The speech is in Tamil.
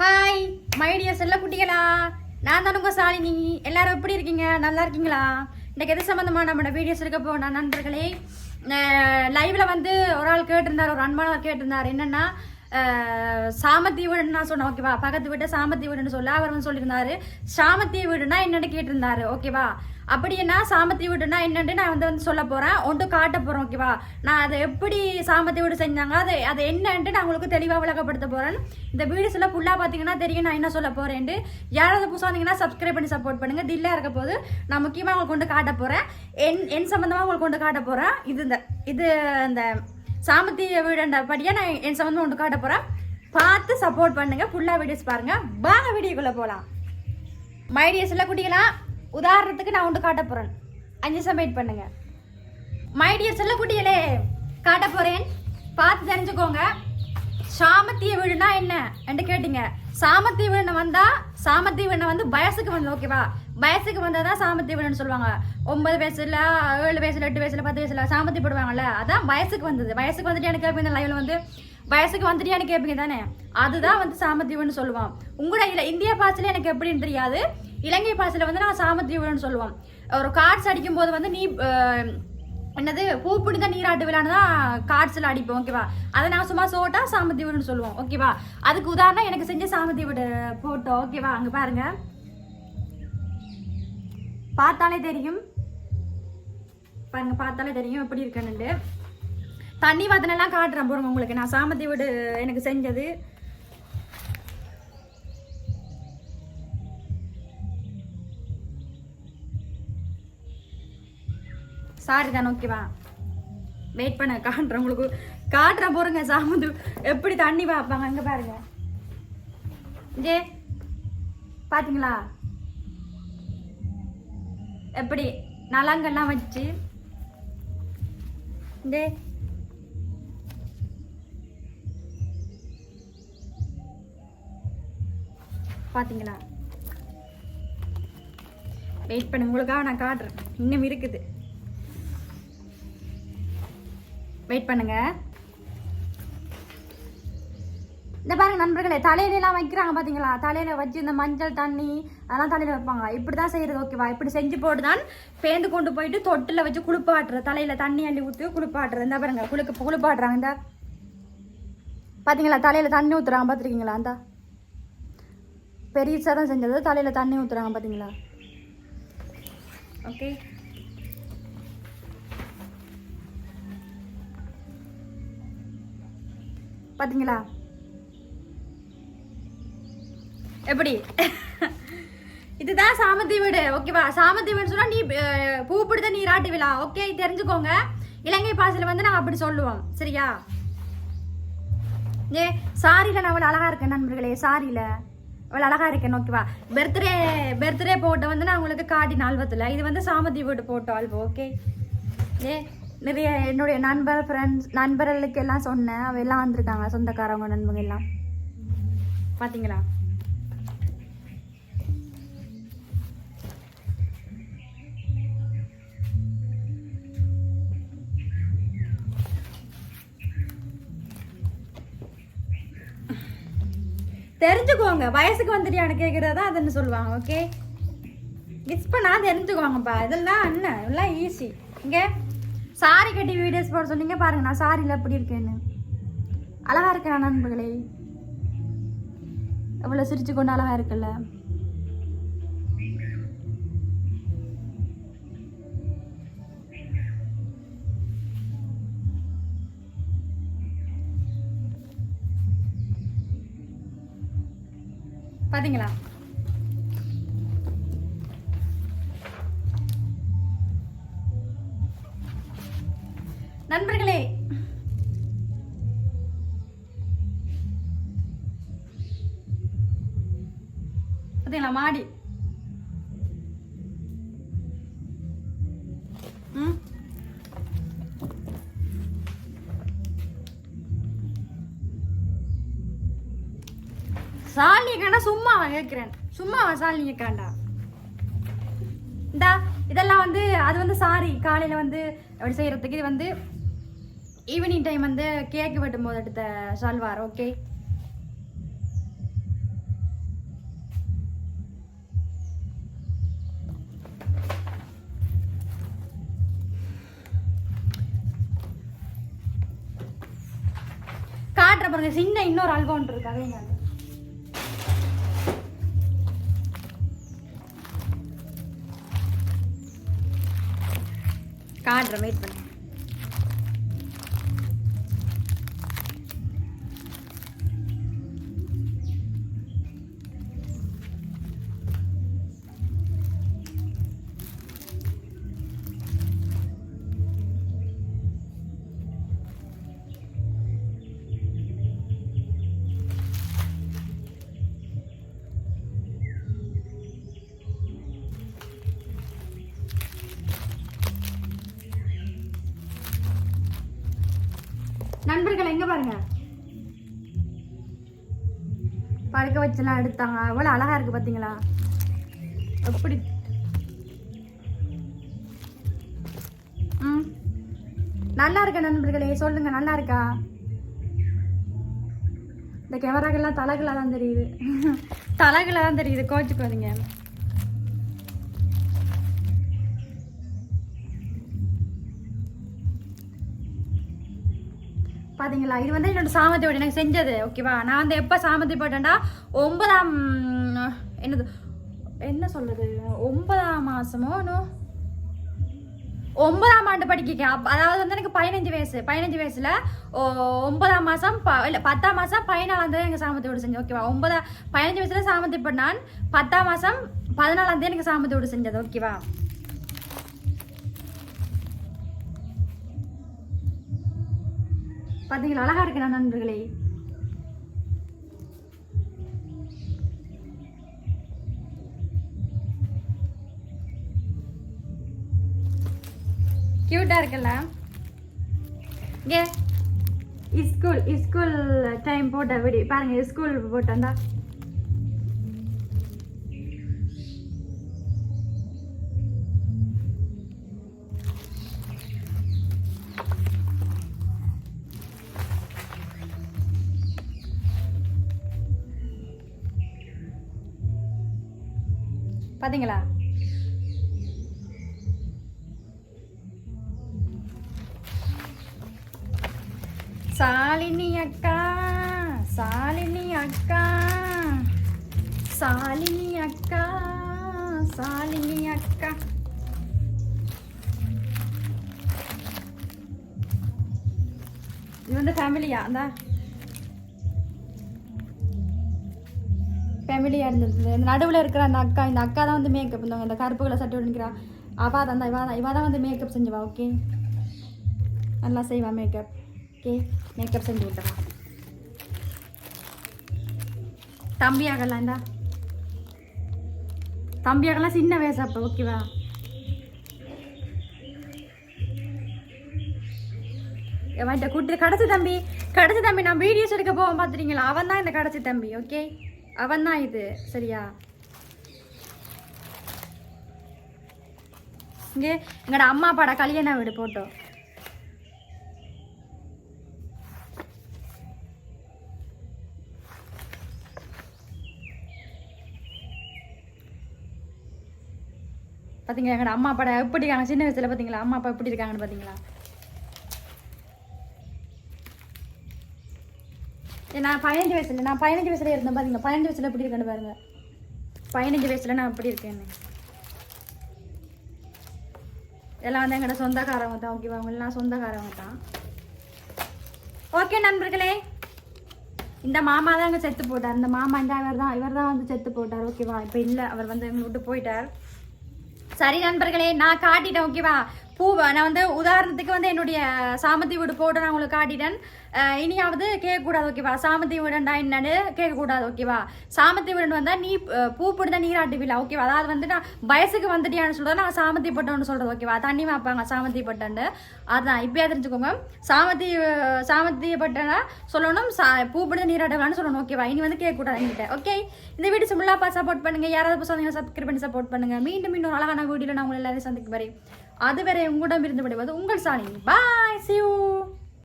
ஹாய் மைடிய செல்ல குட்டிகளா நான் தான் உங்கள் சாலினி. எல்லாரும் எப்படி இருக்கீங்க? நல்லா இருக்கீங்களா? இன்றைக்கு எது சம்மந்தமாக நம்மளோட வீடியோஸ் இருக்க போன நண்பர்களே லைவில் வந்து ஒரு ஆள் கேட்டிருந்தார் ஒரு அன்பானவர் கேட்டிருந்தார். என்னென்னா சாமத்தி வீடுன்னு நான் சொன்னேன் ஓகேவா பக்கத்து வீட்டை சாமத்தி வீடுன்னு சொல்ல அவர் வந்து சொல்லியிருந்தாரு. சாமத்தி வீடுனா என்னென்னு கேட்டிருந்தாரு ஓகேவா அப்படின்னா சாமத்தி வீடுனா என்னன்னு நான் வந்து வந்து சொல்ல போகிறேன் ஒன்று காட்ட போறேன் ஓகேவா? நான் அதை எப்படி சாமத்தி வீடு செஞ்சாங்க அது அது என்னன்ட்டு நான் உங்களுக்கு தெளிவாக விளக்கப்படுத்த போகிறேன் இந்த வீடு எல்லாம் ஃபுல்லாக பார்த்தீங்கன்னா தெரியும் நான் என்ன சொல்ல போகிறேன்ட்டு யாராவது புதுசாக வந்தீங்கன்னா சப்ஸ்கிரைப் பண்ணி சப்போர்ட் பண்ணுங்க. தில்லாக இருக்க போது நான் முக்கியமாக உங்களுக்கு கொண்டு காட்ட போகிறேன் என் என் சம்மந்தமாக உங்களுக்கு கொண்டு காட்ட போகிறேன் இது இந்த இது இந்த சாமத்திய வீடுன்றபடியாக நான் என் சம்மந்தமாக கொண்டு காட்ட போகிறேன் பார்த்து சப்போர்ட் பண்ணுங்கள் ஃபுல்லாக வீடியோஸ் பாருங்கள் வாங்க வீடியோக்குள்ளே போகலாம் மைடியஸ் எல்லாம் குட்டிகளா உதாரணத்துக்கு நான் ஒன்று காட்ட போகிறேன் அஞ்சு சமைட் பண்ணுங்க. மைடியர் செல்ல குட்டிகளே காட்ட போகிறேன் பார்த்து தெரிஞ்சுக்கோங்க. சாமத்திய வீடுனா என்ன? என்று கேட்டீங்க. சாமத்திய வீடு வந்தா சாமத்திய வீடு வந்து வயசுக்கு வந்து ஓகேவா வயசுக்கு வந்தால் தான் சாமத்திய வீடுன்னு சொல்லுவாங்க. ஒன்பது வயசுல ஏழு வயசுல எட்டு வயசுல பத்து வயசுல சாமத்தி போடுவாங்கல்ல அதான் வயசுக்கு வந்தது. வயசுக்கு வந்துட்டு எனக்கு இந்த லைவ்ல வந்து வயசுக்கு வந்துட்டு எனக்கு கேட்பீங்க தானே? அதுதான் வந்து சாமத்தியவன்னு சொல்லுவோம் உங்களோட இல்ல இந்திய பாசில எனக்கு எப்படின்னு தெரியாது. இலங்கை பாசில வந்து நான் சாமத்தியவன்னு சொல்லுவோம் ஒரு கார்ட்ஸ் அடிக்கும் போது வந்து நீ என்னது பூ பிடிந்த நீராட்டு விழான்னு தான் கார்ட்ஸில் அடிப்போம் ஓகேவா அதை நான் சும்மா சோட்டா சாமத்தி சொல்லுவோம் ஓகேவா அதுக்கு உதாரணம் எனக்கு செஞ்ச சாமத்தீவோட வீடு போட்டோ ஓகேவா அங்கே பாருங்க. பார்த்தாலே தெரியும். பாருங்க பார்த்தாலே தெரியும் எப்படி இருக்குன்னு தண்ணி வதனெல்லாம் காட்டுறேன் போடுங்க உங்களுக்கு. நான் சாமத்தி வீடு எனக்கு செஞ்சது. சாரி தான் ஓகேவா வெயிட் பண்ண காட்டுறேன் உங்களுக்கு. காட்டுறேன் போறேங்க சாமந்து எப்படி தண்ணி பார்ப்பாங்க அங்கே பாருங்க. ஜே பார்த்தீங்களா எப்படி நலங்கெல்லாம் வச்சு. ஜே பார்த்தீங்களா வெயிட் பண்ணு உங்களுக்காக நான் காட்டுறேன். இன்னும் இருக்குது. வெயிட் பண்ணுங்க. இந்த பாருங்க நண்பர்களே தலையிலலாம் வைக்கிறாங்க பார்த்தீங்களா தலையில வச்சு இந்த மஞ்சள் தண்ணி அதெல்லாம் தலையில வைப்பாங்க. இப்படி தான் செய்யறது ஓகேவா இப்படி செஞ்சு போட்டு தான் பேந்து கொண்டு போயிட்டு தொட்டில் வச்சு குளிப்பாட்டுறது. தலையில தண்ணி அள்ளி ஊற்றி குளிப்பாட்டுறது. இந்த பாருங்க குளிக்க குளிப்பாட்டுறாங்க. இந்த பார்த்தீங்களா தலையில தண்ணி ஊற்றுறாங்க பார்த்துருக்கீங்களா அந்த பெரியசா தான் செஞ்சது. தலையில தண்ணி ஊத்துறாங்க பாத்தீங்களா? ஓகே. பாத்தீங்களா? எப்படி? இதுதான் சாமந்தி வீடு. ஓகேவா சாமந்தி வீடு சொன்னா நீ பூ பிடித்த நீராட்டு விழா. ஓகே தெரிஞ்சுக்கோங்க. இலங்கை பாசையில வந்து நாங்க அப்படி சொல்லுவோம். சரியா? ஏ சாரியில நான் அவ்வளோ அழகா இருக்கேன் நண்பர்களே. சாரியில. அவ்வளோ அழகா இருக்கேன் ஓகேவா பர்த்டே பர்த்டே போட்டோ வந்து நான் உங்களுக்கு காட்டின ஆல்பத்தில். இது வந்து சாமந்தி வீடு போட்டோ ஆல்பம் ஓகே ஏ நிறைய என்னுடைய நண்பர் ஃப்ரெண்ட்ஸ் நண்பர்களுக்கு எல்லாம் சொன்னேன். அவ எல்லாம் வந்திருக்காங்க சொந்தக்காரவங்க நண்பங்க எல்லாம். பார்த்தீங்களா தெரிஞ்சுக்கோங்க. வயசுக்கு வந்துட்டியான்னு கேட்குறதா அதுன்னு சொல்லுவாங்க ஓகே மிஸ் பண்ணா தெரிஞ்சுக்குவாங்கப்பா. இதெல்லாம் என்ன? இதெல்லாம் ஈஸி இங்கே சாரி கட்டி வீடியோஸ் போட சொன்னீங்க பாருங்க. நான் சாரியில் எப்படி இருக்கேன்னு. அழகாக இருக்கேன் நண்பர்களே. எவ்வளோ சிரிச்சு கொண்டு அழகாக இருக்குல்ல. பாத்தீங்களா? நண்பர்களே பாத்தீங்களா மாடி? சாலியை கேண்டா சும்மா அவன் கேட்கிறேன் சும்மா அவன் சாலியை கேண்டா இந்தா இதெல்லாம் வந்து அது வந்து சாரி காலையில் வந்து அப்படி செய்கிறதுக்கு இது வந்து ஈவினிங் டைம் வந்து கேக் வெட்டும் போது எடுத்த சால்வார் ஓகே காட்டுற பாருங்க சின்ன இன்னொரு அல்வா இருக்காங்க அதையும் காட்டு. வெயிட் பண்ணு நண்பர்கள் எங்க பாருங்க? படுக்க வச்செல்லாம் எடுத்தாங்க. எவ்வளவு அழகா இருக்கு பாத்தீங்களா? எப்படி ம். நல்லா இருக்கா நண்பர்களே? சொல்லுங்க நல்லா இருக்கா? இந்த கேமராக்கெல்லாம் தலைகளாக தான் தெரியுது. தலைகளாக தான் தெரியுது. கோச்சுக்கு பார்த்தீங்களா பாத்தீங்களா? இது வந்து என்னோட சாமந்தி போட்டு எனக்கு செஞ்சது ஓகேவா நான் வந்து எப்போ சாமந்தி போட்டேன்டா ஒன்பதாம் என்னது என்ன சொல்றது? ஒன்பதாம் மாசமோ இன்னும் ஒன்பதாம் ஆண்டு படிக்க அதாவது வந்து எனக்கு பதினஞ்சு வயசு பதினஞ்சு வயசுல ஒன்பதாம் மாசம் ப- இல்லை பத்தாம் மாசம் பதினாலாம் தேதி எனக்கு சாமந்தி வீடு செஞ்சேன் ஓகேவா ஒன்பதா பதினஞ்சு வயசுல சாமத்தி பண்ணான் பத்தாம் மாசம் பதினாலாம் தேதி எனக்கு சாமத்தியோடு செஞ்சது ஓகேவா பாத்தீங்களா அழகா இருக்கிற நண்பர்களே. க்யூட்டாக இருக்குல்ல? இங்கே ஸ்கூல் ஸ்கூல் டைம் போட்ட விடி. பாருங்க ஸ்கூல் போட்டா பாத்தீங்களா? சாலினி அக்கா சாலினி அக்கா சாலினி அக்கா சாலினி அக்கா. இது வந்து ஃபேமிலியா அந்த ஃபேமிலியாக இருந்தது இந்த நடுவில் இருக்கிற அந்த அக்கா இந்த அக்கா தான் வந்து மேக்கப் இந்த இந்த கருப்பு கலர் சட்டை நிற்கிறா அவா தான் இவா தான் இவா தான் வந்து மேக்கப் செஞ்சுவா ஓகே நல்லா செய்வா மேக்கப் ஓகே மேக்கப் செஞ்சு விட்டுறா. தம்பியாகலாம் இந்தா. தம்பியாகலாம் சின்ன வயசு அப்போ ஓகேவா அவன்கிட்ட கூட்டு கடைசி தம்பி கடைசி தம்பி நான் வீடியோஸ் எடுக்க போவோம் பார்த்துட்டீங்களா அவன் தான் இந்த கடைசி தம்பி ஓகே அவன் தான் இது சரியா? இங்கே எங்களோட அம்மா அப்பாட கல்யாண வீடு போட்டோம் பார்த்தீங்களா எங்களோட அம்மா அப்பாட எப்படி இருக்காங்க சின்ன வயசுல பார்த்தீங்களா அம்மா அப்பா எப்படி இருக்காங்கன்னு பார்த்தீங்களா நான் பதினஞ்சு வயசுல நான் பதினஞ்சு வயசுல இருந்தேன் பாருங்க பதினஞ்சு வயசுல எப்படி இருக்கேன்னு பாருங்க. பதினஞ்சு வயசுல நான் எப்படி இருக்கேன்னு. எல்லாம் வந்து எங்களோட சொந்தக்காரவங்க தான் ஓகேவா அவங்களாம் சொந்தக்காரவங்க தான். ஓகே நண்பர்களே. இந்த மாமா தான் அங்கே செத்து போட்டார் இந்த மாமா இந்த இவர் தான் இவர் தான் வந்து செத்து போட்டார் ஓகேவா இப்போ இல்லை அவர் வந்து எங்களை விட்டு போயிட்டார். சரி நண்பர்களே நான் காட்டிட்டேன் ஓகேவா பூவை. நான் வந்து உதாரணத்துக்கு வந்து என்னுடைய சாமந்தி வீடு போட்டு நான் உங்களுக்கு காட்டிட்டேன். இனியாவது கேட்கக்கூடாது ஓகேவா? சாமந்தி வீடுண்டா என்னன்னு கேட்கக்கூடாது ஓகேவா? சாமந்தி வீடு வந்தால் நீ பூ போட்டு தான் நீராட்டுவில்லை ஓகேவா? அதாவது வந்து நான் வயசுக்கு வந்துட்டியான்னு சொல்கிறது நான் சாமந்தி பட்டோன்னு சொல்கிறது ஓகேவா? தண்ணி வைப்பாங்க சாமந்தி பட்டன்னு. அதான் இப்போயே தெரிஞ்சுக்கோங்க. சாமந்தி சாமந்தி பட்டனா சொல்லணும் சா பூ பிடித்த தான் நீராட்டுவிலான்னு சொல்லணும் ஓகேவா? இனி வந்து கேட்கக்கூடாது என்கிட்ட ஓகே? இந்த வீடு முல்லாப்பா சப்போர்ட் பண்ணுங்க. யாராவது புதுசாக சப்ஸ்கிரைப் பண்ணி சப்போர்ட் பண்ணுங்கள் மீண்டும் மீண்டும் அழகான வீடியோவில் நான் உங்களை எல்லாரையும் சந்திக்க வரேன் அதுவரை உங்களிடம் இருந்து விடுவது உங்கள் சாணி பாய் சியூ